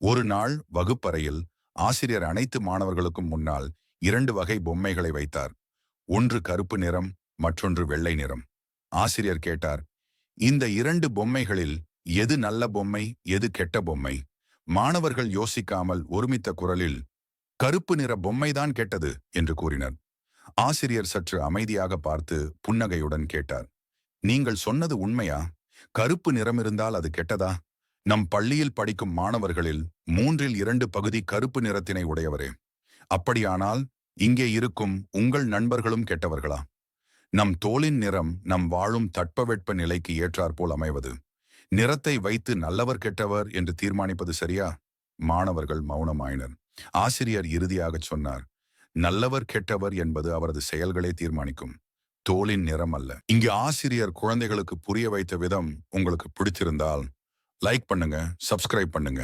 ஒரு நாள் வகுப்பறையில் ஆசிரியர் அனைத்து மாணவர்களுக்கும் முன்னால் இரண்டு வகை பொம்மைகளை வைத்தார். ஒன்று கருப்பு நிறம் மற்றொன்று வெள்ளை நிறம். ஆசிரியர் கேட்டார் இந்த இரண்டு பொம்மைகளில் எது நல்ல பொம்மை எது கெட்ட பொம்மை? மாணவர்கள் யோசிக்காமல் ஒருமித்த குரலில் கருப்பு நிற பொம்மைதான் கெட்டது என்று கூறினர். ஆசிரியர் சற்று அமைதியாக பார்த்து புன்னகையுடன் கேட்டார் நீங்கள் சொன்னது உண்மையா? கருப்பு நிறம் இருந்தால் அது கெட்டதா? நம் பள்ளியில் படிக்கும் மாணவர்களில் மூன்றில் இரண்டு பகுதி கருப்பு நிறத்தினை உடையவரே. அப்படியானால் இங்கே இருக்கும் உங்கள் நண்பர்களும் கெட்டவர்களா? நம் தோலின் நிறம் நம் வாழும் தட்பவெட்ப நிலைக்கு ஏற்றாற்போல் அமைவது. நிறத்தை வைத்து நல்லவர் கெட்டவர் என்று தீர்மானிப்பது சரியா? மாணவர்கள் மௌனமாயினர். ஆசிரியர் இறுதியாகச் சொன்னார் நல்லவர் கெட்டவர் என்பது அவரது செயல்களே தீர்மானிக்கும். தோலின் நிறம் அல்ல. இங்கு ஆசிரியர் குழந்தைகளுக்கு புரிய வைத்த விதம் உங்களுக்கு பிடிச்சிருந்தால் லைக் பண்ணுங்க சப்ஸ்கிரைப் பண்ணுங்க.